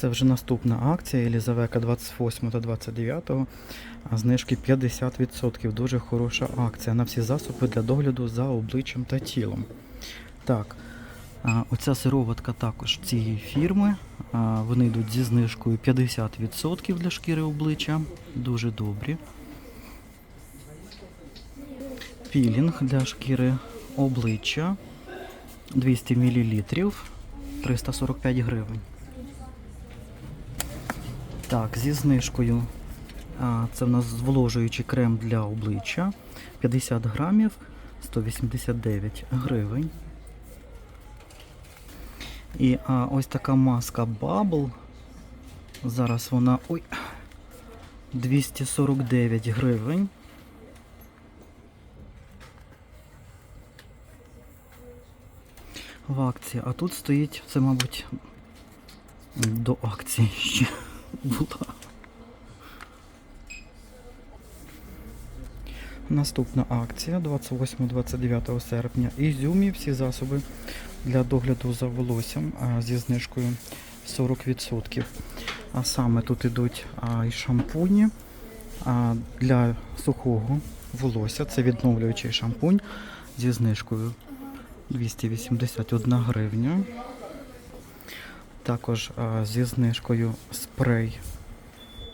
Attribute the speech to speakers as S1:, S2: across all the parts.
S1: Це вже наступна акція Єлізавека 28 та 29. Знижки 50%. Дуже хороша акція на всі засоби для догляду за обличчям та тілом. Так, оця сироватка також цієї фірми. Вони йдуть зі знижкою 50% для шкіри обличчя. Дуже добрі. Пілінг для шкіри обличчя 200 мл 345 гривень. Так, зі знижкою. Це в нас зволожуючий крем для обличчя 50 грамів 189 гривень. І а, ось така маска Bubble. Зараз вона. Ой. 249 гривень. В акції. А тут стоїть, це, мабуть, до акції ще була. Наступна акція 28-29 серпня. Ізюмі всі засоби для догляду за волоссям зі знижкою 40%. А саме тут і шампуні для сухого волосся. Це відновлюючий шампунь зі знижкою 281 гривня. Також зі знижкою спрей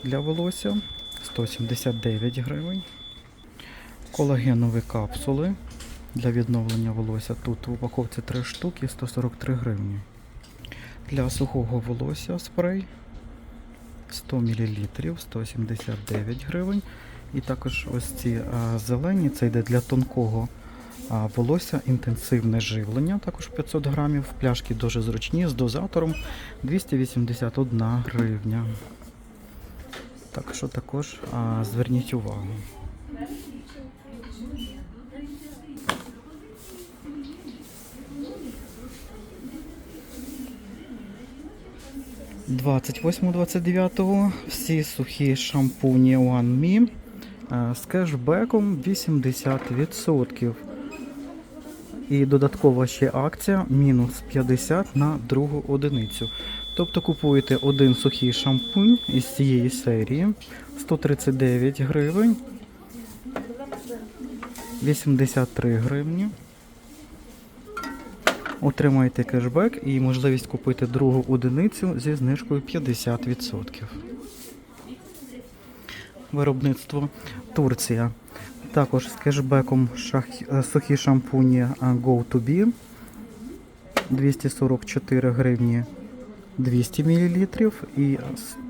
S1: для волосся 179 гривень. Колагенові капсули для відновлення волосся. Тут в упаковці 3 штуки 143 гривні. Для сухого волосся спрей 100 мл 179 гривень. І також ось ці а, зелені, це йде для тонкого волосся, інтенсивне живлення, також 500 грамів. Пляшки дуже зручні з дозатором 281 гривня. Так що також а, зверніть увагу. Двадцять 28-29 всі сухі шампуні One Me з кешбеком 80%. І додаткова ще акція мінус 50 на другу одиницю. Тобто купуєте один сухий шампунь із цієї серії 139 гривень, 83 гривні. Отримаєте кешбек і можливість купити другу одиницю зі знижкою 50%. Виробництво Турція. Також з кешбеком шах- е, сухі шампуні Go to Be 244 гривні 200 мл і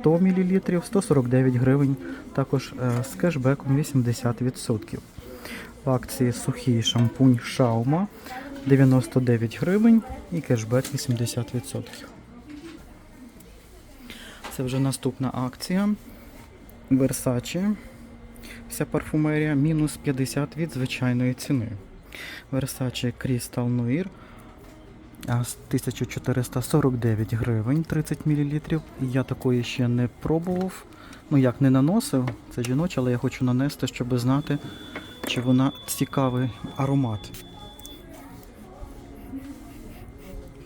S1: 100 мл 149 гривень. Також е, з кешбеком 80%. В акції сухий шампунь Шаума 99 гривень і кешбек 80%. Це вже наступна акція. Versace. Вся парфумерія мінус 50 від звичайної ціни. Versace Crystal Noir з 1449 гривень 30 мл. Я такої ще не пробував. Ну як не наносив, це жіноча, але я хочу нанести, щоб знати, чи вона цікавий аромат.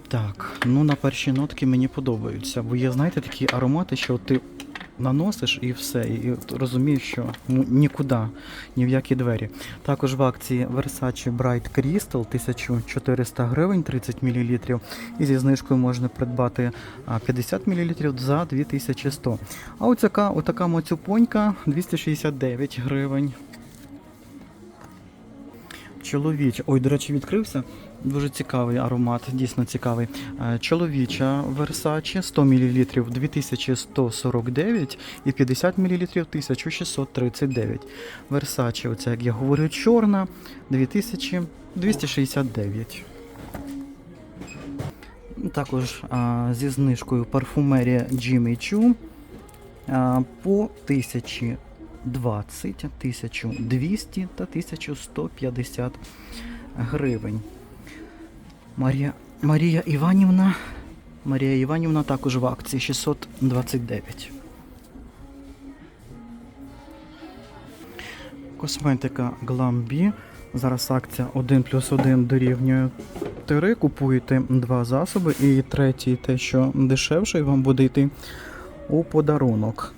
S1: Так, ну на перші нотки мені подобаються, бо є, знаєте, такі аромати, що ти наносиш і все, і розумієш, що ну, нікуди, ні в які двері. Також в акції Versace Bright Crystal 1400 гривень 30 мл. І зі знижкою можна придбати 50 мл за 2100. А оцяка, отака моцюпонька 269 гривень. Чоловіч, ой, до речі, відкрився. Дуже цікавий аромат, дійсно цікавий. Е, Чоловіча Versace 100 мл 2149 і 50 мл 1639. Versace, оце, як я говорю, чорна 2269. Також а, зі знижкою парфумерія Jimmy Choo а, по 1020, 1200 та 1150 гривень. Марія, Марія Іванівна. Марія Іванівна також в акції 629. Косметика Glambi Зараз акція 1 плюс 1 дорівнює 3. Купуєте два засоби, і третій, те, що дешевше, вам буде йти у подарунок.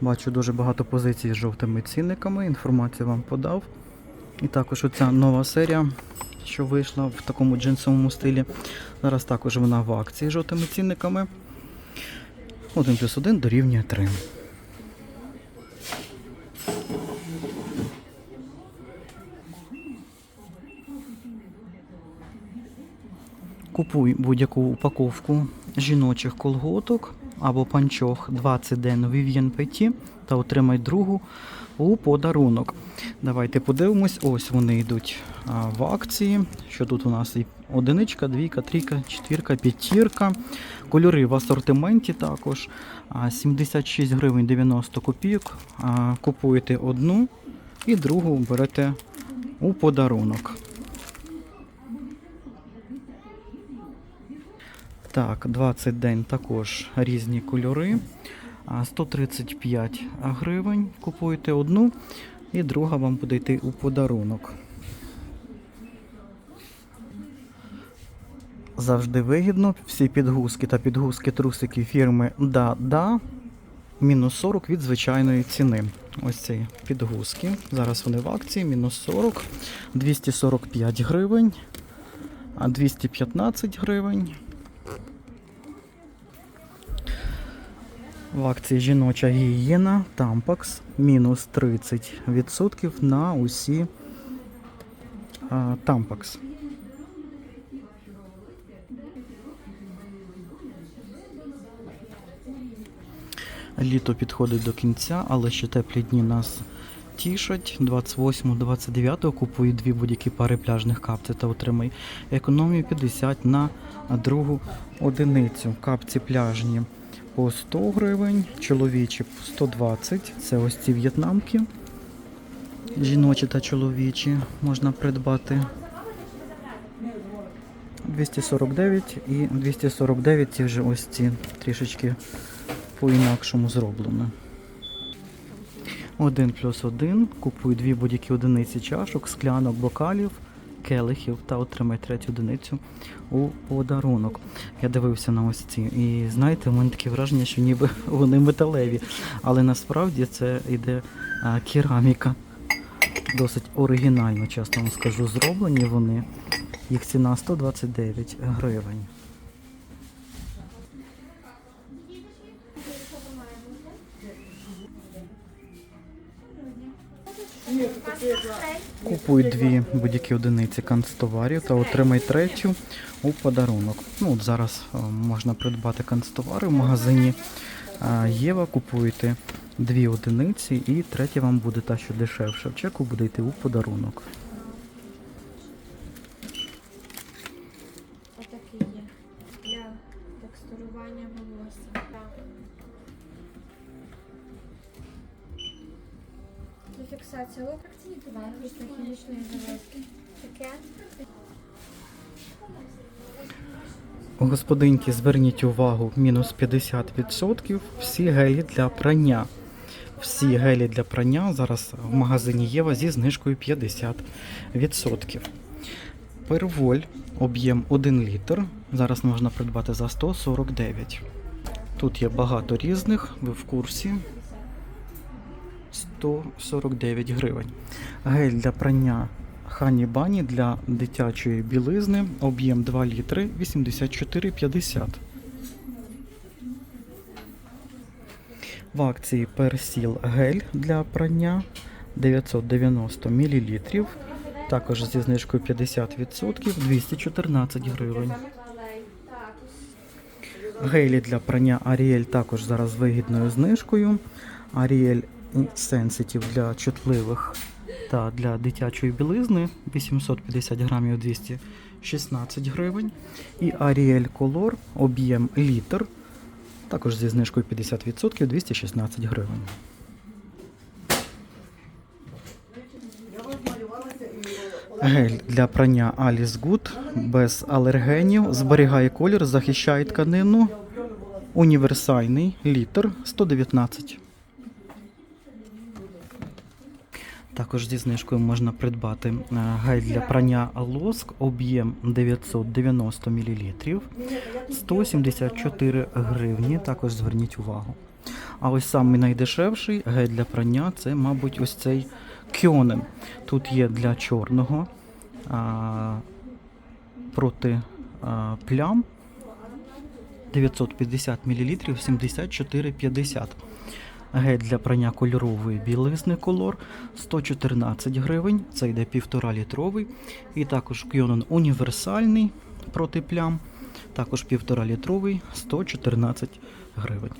S1: Бачу дуже багато позицій з жовтими цінниками. Інформацію вам подав. І також оця нова серія, що вийшла в такому джинсовому стилі. Зараз також вона в акції з жовтими цінниками. 1 плюс 1 дорівнює 3. Купуй будь-яку упаковку жіночих колготок або панчох 20 ден Vivienne Petit та отримай другу у подарунок. Давайте подивимось. Ось вони йдуть в акції. Що тут у нас і одиничка, двійка, трійка, четвірка, п'ятірка. Кольори в асортименті також. 76 гривень 90 копійок. Купуєте одну і другу берете у подарунок. Так, 20 день також різні кольори. 135 гривень. Купуєте одну, і друга вам буде йти у подарунок. Завжди вигідно. Всі підгузки та підгузки трусики фірми Да-Да. Мінус 40 від звичайної ціни. Ось ці підгузки. Зараз вони в акції, мінус 40, 245 гривень, 215 гривень. В акції жіноча гігієна Tampax мінус 30% на усі а, Tampax. Літо підходить до кінця, але ще теплі дні нас тішать. 28-29 купуй дві будь-які пари пляжних капців та отримай економію 50 на другу одиницю. Капці пляжні по 100 гривень, чоловічі по 120. Це ось ці в'єтнамки. Жіночі та чоловічі можна придбати. 249 і 249 ці вже ось ці трішечки по-інакшому зроблено. 1 плюс 1. Купуй дві будь-які одиниці чашок, склянок, бокалів, келихів та отримай третю одиницю у подарунок. Я дивився на ось ці. І знаєте, у мене таке враження, що ніби вони металеві. Але насправді це йде а, кераміка. Досить оригінально, чесно вам скажу, зроблені вони. Їх ціна 129 гривень. Купуй дві будь-які одиниці канцтоварів та отримай третю у подарунок. Ну от зараз е, можна придбати канцтовари в магазині е, Єва. Купуєте дві одиниці і третя вам буде та, що дешевше. В чеку буде йти у подарунок.
S2: Отакий є
S1: Господинки, зверніть увагу, мінус 50% всі гелі для прання. Всі гелі для прання зараз в магазині Єва зі знижкою 50%. Перволь, об'єм 1 літр. Зараз можна придбати за 149. Тут є багато різних, ви в курсі. 149 гривень. Гель для прання Хані Бані для дитячої білизни, об'єм 2 літри 84,50. В акції Персіл гель для прання 990 мл. Також зі знижкою 50% 214 гривень. Гелі для прання Ariel також зараз вигідною знижкою. Ariel Sensitive для чутливих та для дитячої білизни 850 грамів 216 гривень. І Ariel Color об'єм літр. Також зі знижкою 50% 216 гривень. Гель для прання Alice Good без алергенів, зберігає колір, захищає тканину. Універсальний літр 119. Також зі знижкою можна придбати е, гель для прання лоск, об'єм 990 мл, 174 гривні. Також зверніть увагу. А ось самий найдешевший гель для прання це, мабуть, ось цей Кьонен. Тут є для чорного а, проти а, плям 950 мл 74,50. Гель для прання кольорової білизни колор 114 гривень. Це йде 1,5 літровий. І також Кьонен універсальний проти плям. Також 1,5 літровий 114 гривень.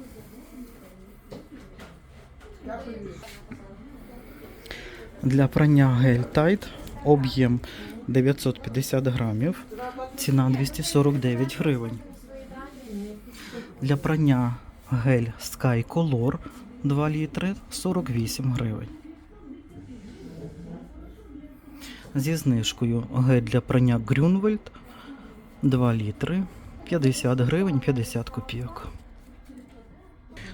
S1: Для прання гель Tide об'єм 950 грамів, ціна 249 гривень. Для прання гель Sky Color 2 літри 48 гривень. Зі знижкою гель для прання Grünwald 2 літри 50 гривень 50 копійок.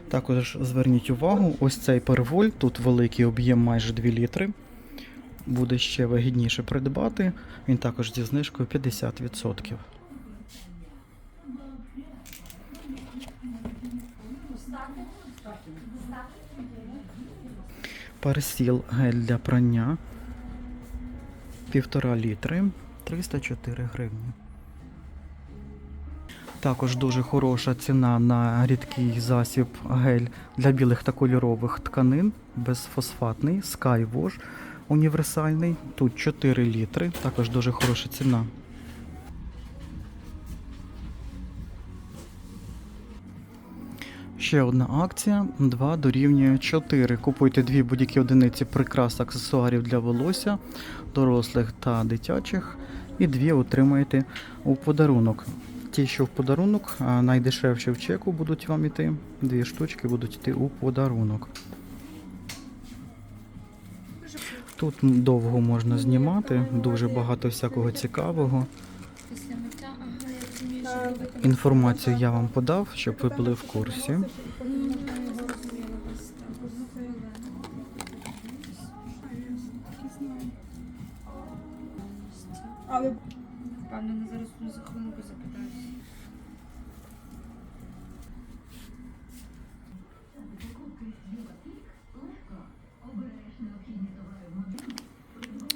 S1: Також зверніть увагу, ось цей переволь, тут великий об'єм майже 2 літри. Буде ще вигідніше придбати. Він також зі знижкою 50%. Персіл гель для прання 1,5 літри 304 гривні. Також дуже хороша ціна на рідкий засіб гель для білих та кольорових тканин безфосфатний Skywash універсальний. Тут 4 літри, також дуже хороша ціна. Ще одна акція 2 дорівнює 4. Купуйте дві будь-які одиниці прикрас аксесуарів для волосся, дорослих та дитячих, і дві отримаєте у подарунок. Ті, що в подарунок, найдешевші в чеку будуть вам іти. Дві штучки будуть йти у подарунок. Тут довго можна знімати, дуже багато всякого цікавого.
S2: Після миття, ага, я розумію, що робити.
S1: Інформацію я вам подав, щоб ви були в курсі.
S3: Але
S2: Впевнена, зараз ну, за хвилинку запитаюся.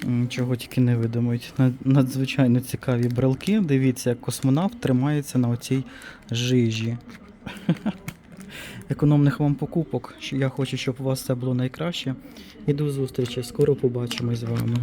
S1: М, Чого тільки не видумують. Надзвичайно цікаві брелки. Дивіться, як космонавт тримається на оцій жижі. Економних вам покупок. Я хочу, щоб у вас все було найкраще. І до зустрічі. Скоро побачимось з вами.